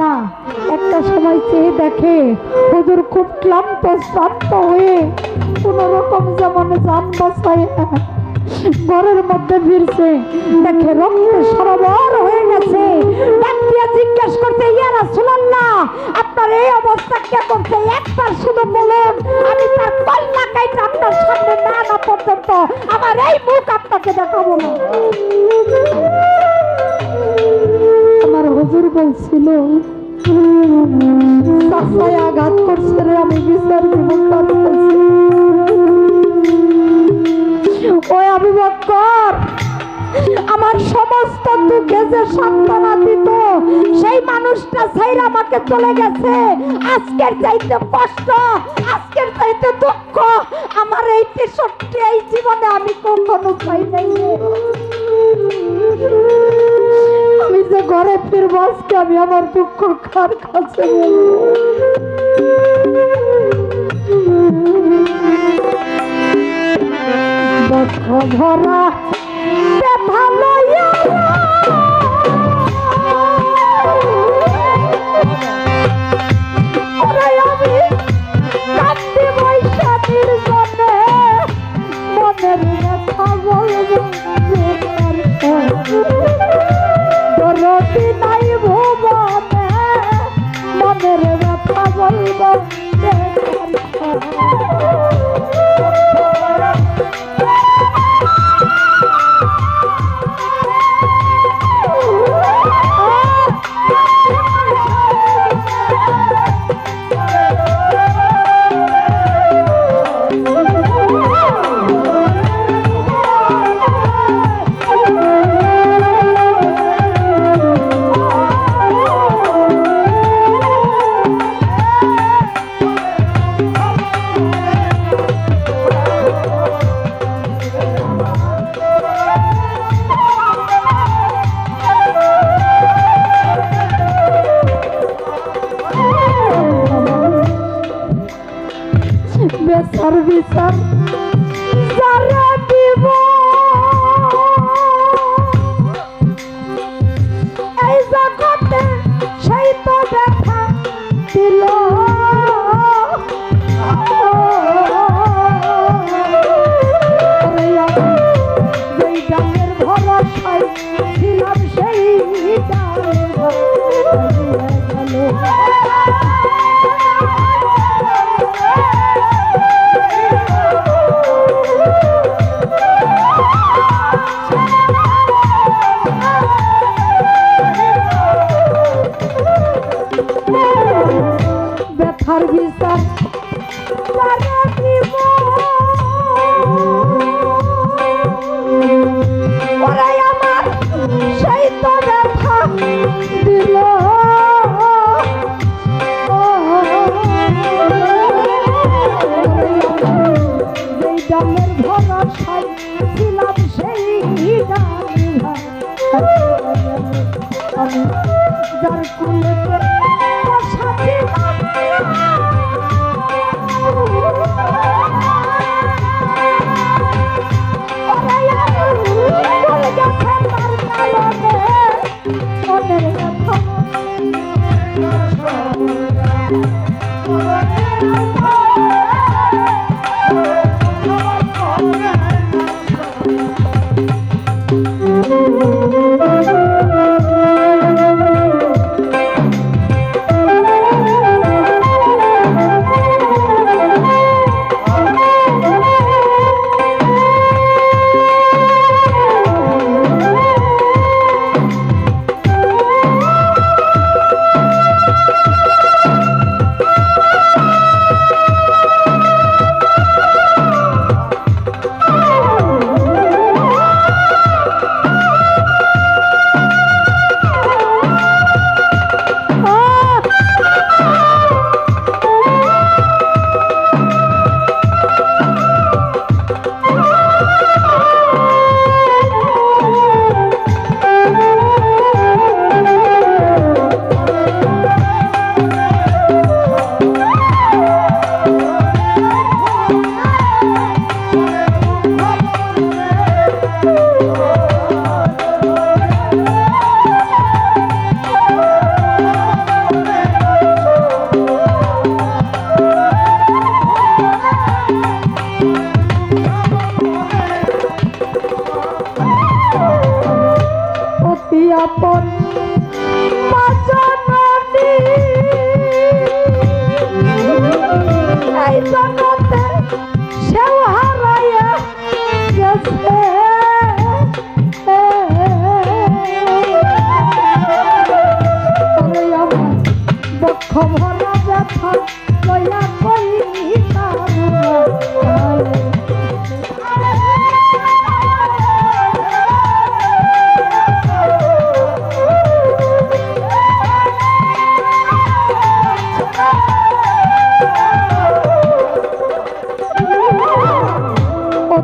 না। একটা সময় চেয়ে দেখে হুজুর খুব ক্লান্ত, শ্রান্ত হয়ে কোন রকম যেমন যান বাসায় ঘরের মধ্যে ফিরছে। দেখে রক্ত সরবর হয়ে গেছে। ডাক্তিয়া জিজ্ঞেস করতে ইয়া রাসূলুল্লাহ, আপনার এই অবস্থা কে করছে? একবার শুধু বলুন, আমি তার কল্লা কাইটা আপনার সামনে না না পর্যন্ত আমার এই মুখ আপনাকে দেখাবো না। আমার হুজুর বলছিল আঘাত করছে আমি বিচার? ওই আবু বক্কর আমার সমস্ত দুঃখে যে সান্ত্বনা দিত, সেই মানুষটা ছাইরা আমাকে চলে গেছে আজকের চাইতে কষ্ট, আজকের চাইতে দুঃখ, আমার এই তেষট্টি, এই জীবনে আমি কখনো চাই নাই। আমি যে ঘরে ফিরবো আজকে আমি আমার দুঃখ কার কাছে বলব ভরা বেচার বিচার যারা যার কুলেতে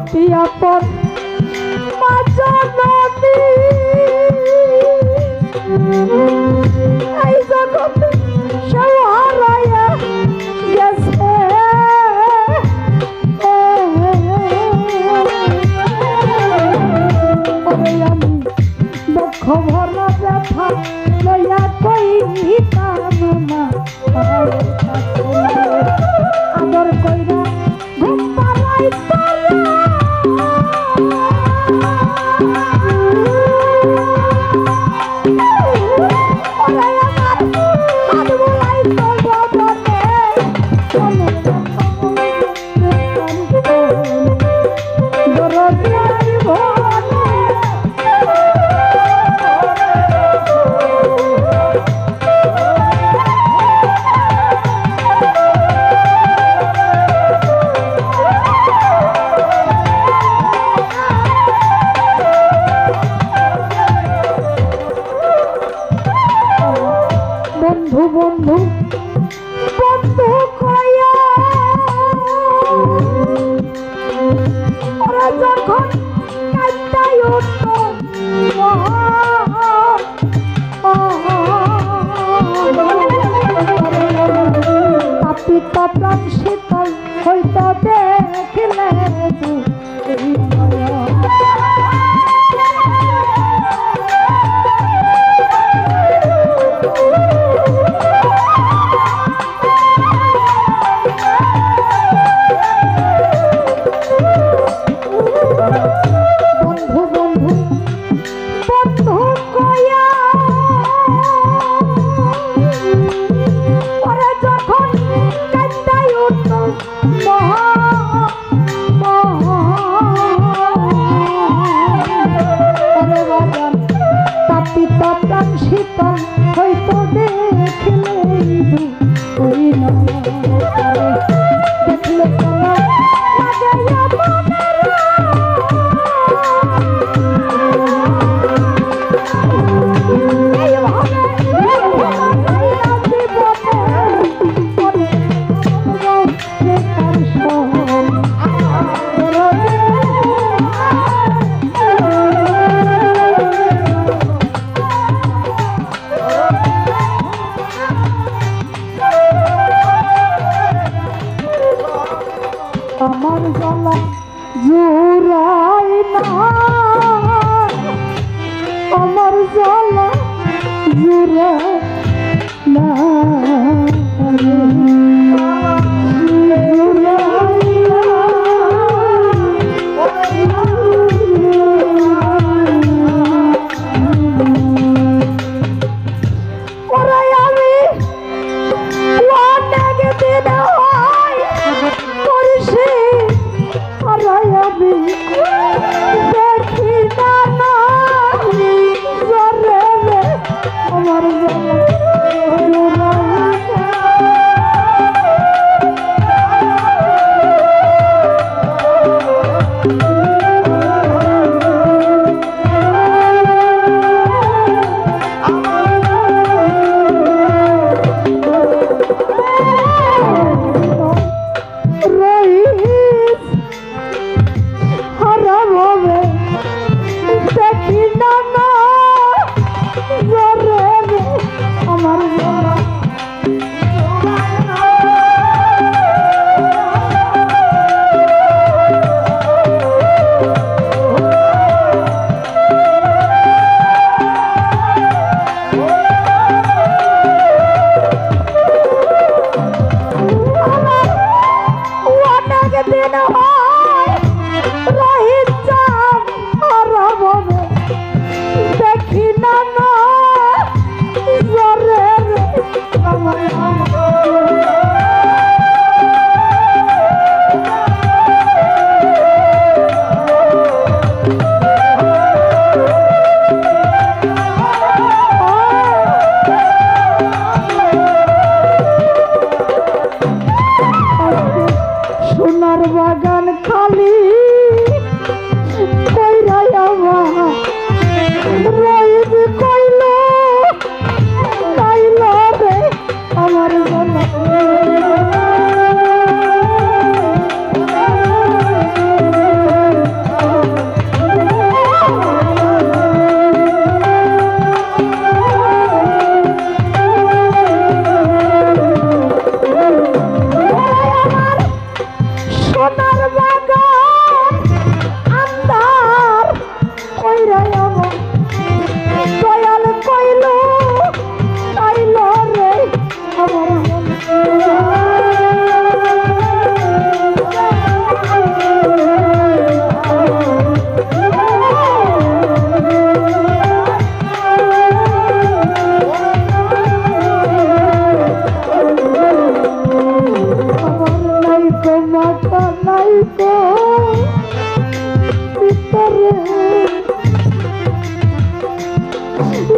অতি আপন মা বন্ধু বন্ধু বন্ধু। না Oh.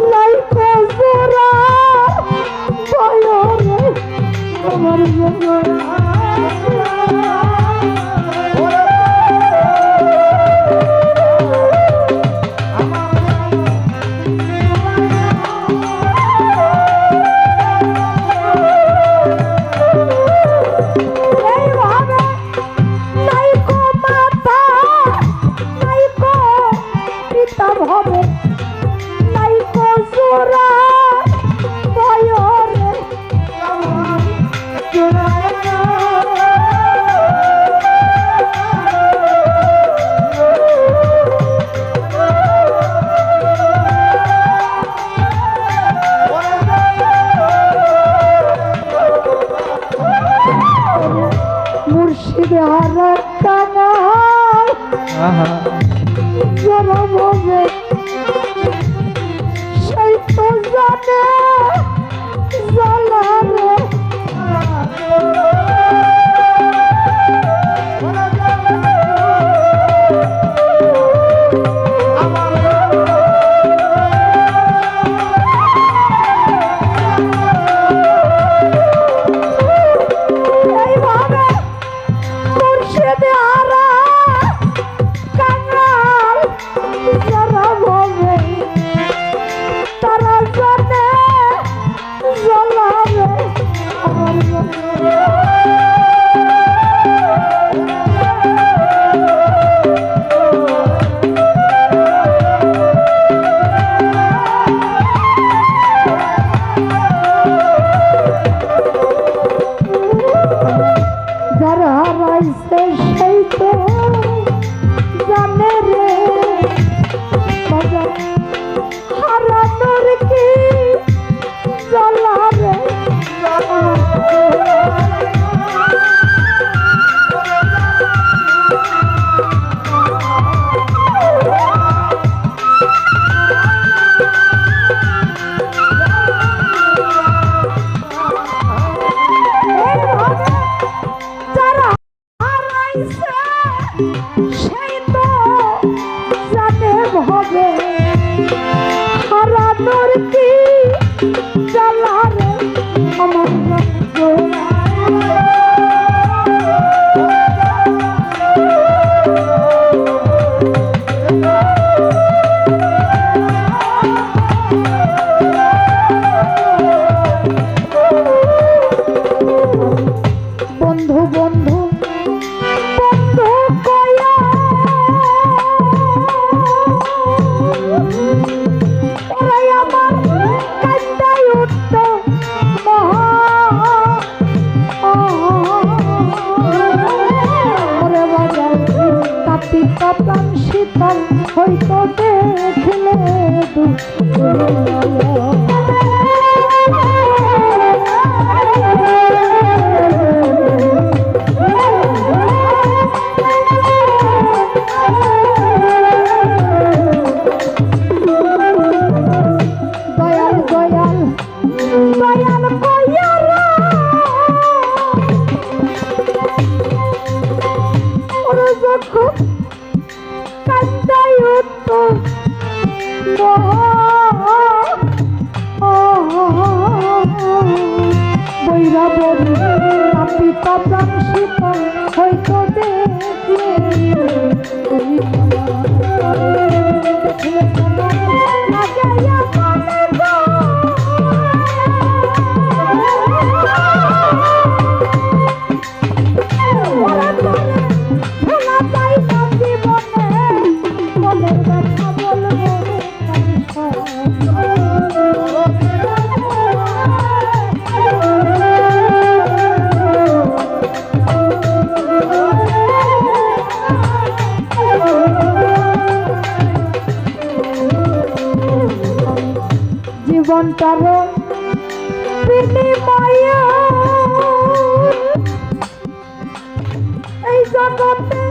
জগতে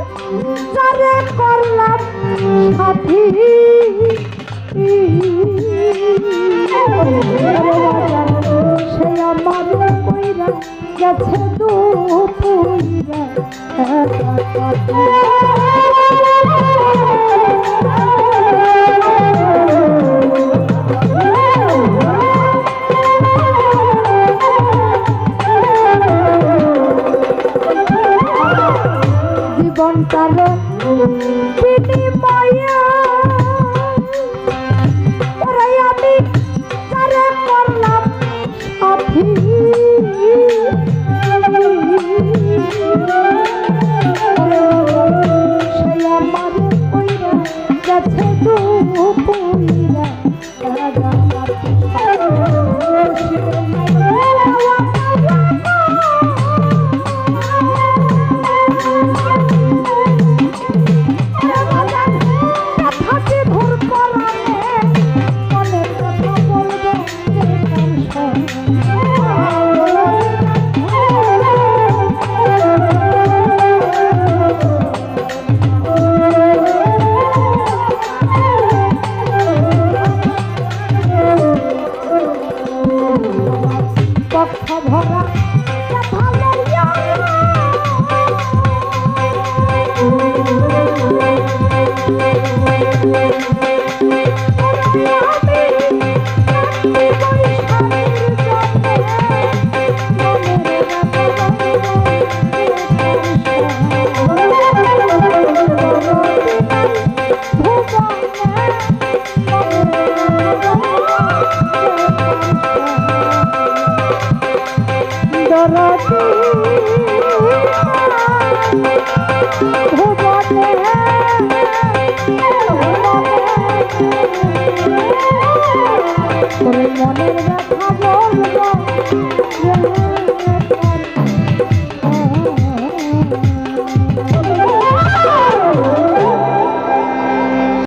যারে করলাম সাথী। সে আমার কইরা গেছে দু কইরা তার বিনিময়ে Oh,